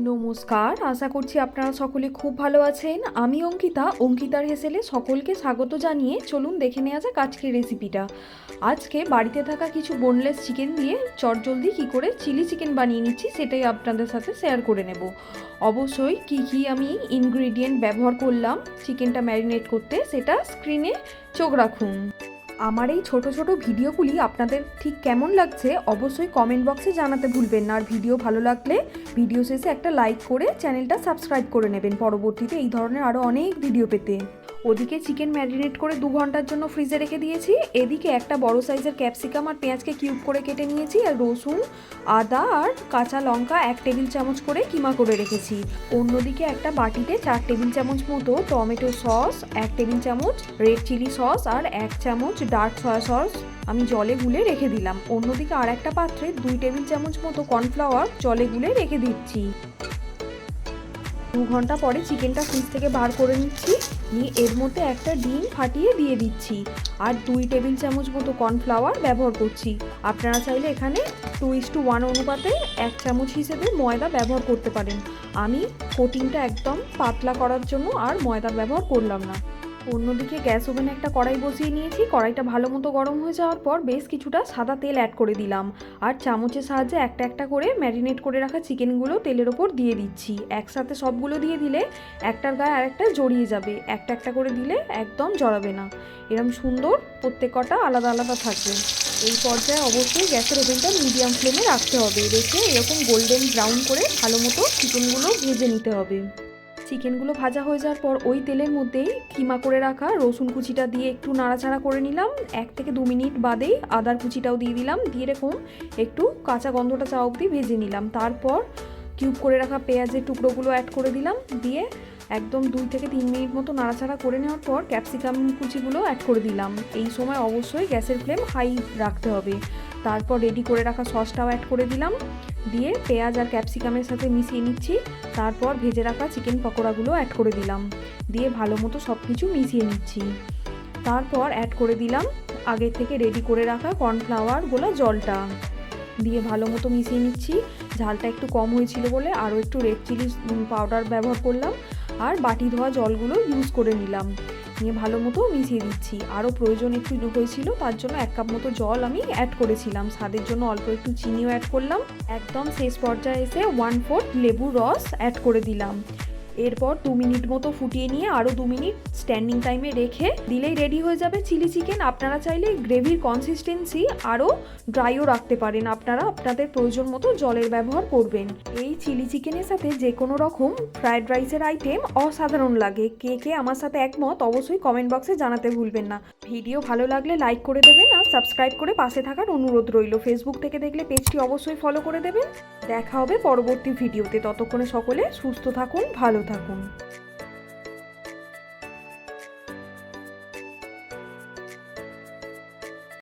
নমস্কার, আশা করছি আপনারা সকলে খুব ভালো আছেন। আমি অঙ্কিতা, অঙ্কিতার হেসেলে সকলকে স্বাগত জানিয়ে চলুন দেখে নেওয়া যাক আজকের রেসিপিটা। আজকে বাড়িতে থাকা কিছু বোনলেস চিকেন দিয়ে চটজলদি কী করে চিলি চিকেন বানিয়ে নিচ্ছি সেটাই আপনাদের সাথে শেয়ার করে নেব। অবশ্যই কি কি আমি ইনগ্রিডিয়েন্ট ব্যবহার করলাম চিকেনটা ম্যারিনেট করতে সেটা স্ক্রিনে চোখ রাখুন। আমার এই ছোট ছোট ভিডিওগুলি আপনাদের ঠিক কেমন লাগছে অবশ্যই কমেন্ট বক্সে জানাতে ভুলবেন না। আর ভিডিও ভালো লাগলে ভিডিও শেষে একটা লাইক করে চ্যানেলটা সাবস্ক্রাইব করে নেবেন। পরবর্তীতে এই ধরনের আরও অনেক ভিডিও পেতে। ওদিকে চিকেন ম্যারিনেট করে দু ঘণ্টার জন্য ফ্রিজে রেখে দিয়েছি। এদিকে একটা বড় সাইজের ক্যাপসিকাম আর পেঁয়াজকে কিউব করে কেটে নিয়েছি আর রসুন, আদা আর কাঁচা লঙ্কা এক টেবিল চামচ করে কিমা করে রেখেছি। অন্যদিকে একটা বাটিতে চার টেবিল চামচ মতো টমেটো সস এক টেবিল চামচ রেড চিলি সস আর এক চামচ ডার্ক সয়া সস আমি জলে গুলে রেখে দিলাম। অন্যদিকে আর একটা পাত্রে দুই টেবিল চামচ মতো কর্নফ্লাওয়ার জলে গুলে রেখে দিচ্ছি। দু ঘণ্টা পরে চিকেনটা ফ্রিজ থেকে বার করে নিচ্ছি। নিয়ে এর মধ্যে একটা ডিম ফাটিয়ে দিয়ে দিচ্ছি। আর দুই টেবিল চামচ মতো কর্নফ্লাওয়ার ব্যবহার করছি। আপনারা চাইলে এখানে টু ইস টু ওয়ান অনুপাতে এক চামচ হিসেবে ময়দা ব্যবহার করতে পারেন। আমি কোটিংটা একদম পাতলা করার জন্য আর ময়দা ব্যবহার করলাম না। অন্যদিকে গ্যাস ওভেনে একটা কড়াই বসিয়ে নিয়েছি। কড়াইটা ভালো মতো গরম হয়ে যাওয়ার পর বেশ কিছুটা সাদা তেল অ্যাড করে দিলাম। আর চামচের সাহায্যে একটা একটা করে ম্যারিনেট করে রাখা চিকেনগুলো তেলের ওপর দিয়ে দিচ্ছি। একসাথে সবগুলো দিয়ে দিলে একটার গায়ে আরেকটা জড়িয়ে যাবে। একটা একটা করে দিলে একদম জড়াবে না। এরম সুন্দর প্রত্যেক কটা আলাদা আলাদা থাকবে। এই পর্যায়ে অবশ্যই গ্যাসের ওভেনটা মিডিয়াম ফ্লেমে রাখতে হবে। রেখে এরকম গোল্ডেন ব্রাউন করে ভালো মতো চিকেনগুলো ভেজে নিতে হবে। চিকেনগুলো ভাজা হয়ে যাওয়ার পর ওই তেলের মধ্যেই কিমা করে রাখা রসুন কুচিটা দিয়ে একটু নাড়াচাড়া করে নিলাম। এক থেকে দু মিনিট বাদেই আদার কুচিটাও দিয়ে দিলাম। দিয়ে এরকম একটু কাঁচা গন্ধটা চা অবধি ভেজে নিলাম। তারপর কিউব করে রাখা পেঁয়াজের টুকরোগুলো অ্যাড করে দিলাম। দিয়ে একদম দুই থেকে তিন মিনিট মতো নাড়াচাড়া করে নেওয়ার পর ক্যাপসিকাম কুচিগুলো অ্যাড করে দিলাম। এই সময় অবশ্যই গ্যাসের ফ্লেম হাই রাখতে হবে। তারপর রেডি করে রাখা সসটাও অ্যাড করে দিলাম। দিয়ে পেঁয়াজ আর ক্যাপসিকামের সাথে মিশিয়ে নিচ্ছি। তারপর ভেজে রাখা চিকেন পকোড়াগুলো অ্যাড করে দিলাম। দিয়ে ভালো মতো সব কিছু মিশিয়ে নিচ্ছি। তারপর অ্যাড করে দিলাম আগের থেকে রেডি করে রাখা কর্নফ্লাওয়ার গোলা জলটা। দিয়ে ভালো মতো মিশিয়ে নিচ্ছি। ঝালটা একটু কম হয়েছিল বলে আরও একটু রেড চিলি পাউডার ব্যবহার করলাম। আর বাটি ধোয়া জলগুলো ইউজ করে নিলাম। নিয়ে ভালো মতো মিশিয়ে দিচ্ছি। আরও প্রয়োজন একটু হয়েছিল, তার জন্য এক কাপ মতো জল আমি অ্যাড করেছিলাম। স্বাদের জন্য অল্প একটু চিনিও অ্যাড করলাম। একদম শেষ পর্যায়ে এসে ওয়ান ফোর্থ লেবু রস অ্যাড করে দিলাম। এরপর দু মিনিট মতো ফুটিয়ে নিয়ে আরও দু মিনিট স্ট্যান্ডিং টাইমে রেখে দিলেই রেডি হয়ে যাবে চিলি চিকেন আপনারা চাইলে গ্রেভির কনসিস্টেন্সি আরও ড্রাইও রাখতে পারেন। আপনারা আপনাদের প্রয়োজন মতো জলের ব্যবহার করবেন। এই চিলি চিকেনের সাথে যে কোনো রকম ফ্রায়েড রাইসের আইটেম অসাধারণ লাগে। কে কে আমার সাথে একমত অবশ্যই কমেন্ট বক্সে জানাতে ভুলবেন না। ভিডিও ভালো লাগলে লাইক করে দেবেন আর সাবস্ক্রাইব করে পাশে থাকার অনুরোধ রইল। ফেসবুক থেকে দেখলে পেজটি অবশ্যই ফলো করে দেবেন। দেখা হবে পরবর্তী ভিডিওতে ততক্ষণে সকলে সুস্থ থাকুন, ভালো থাকুন।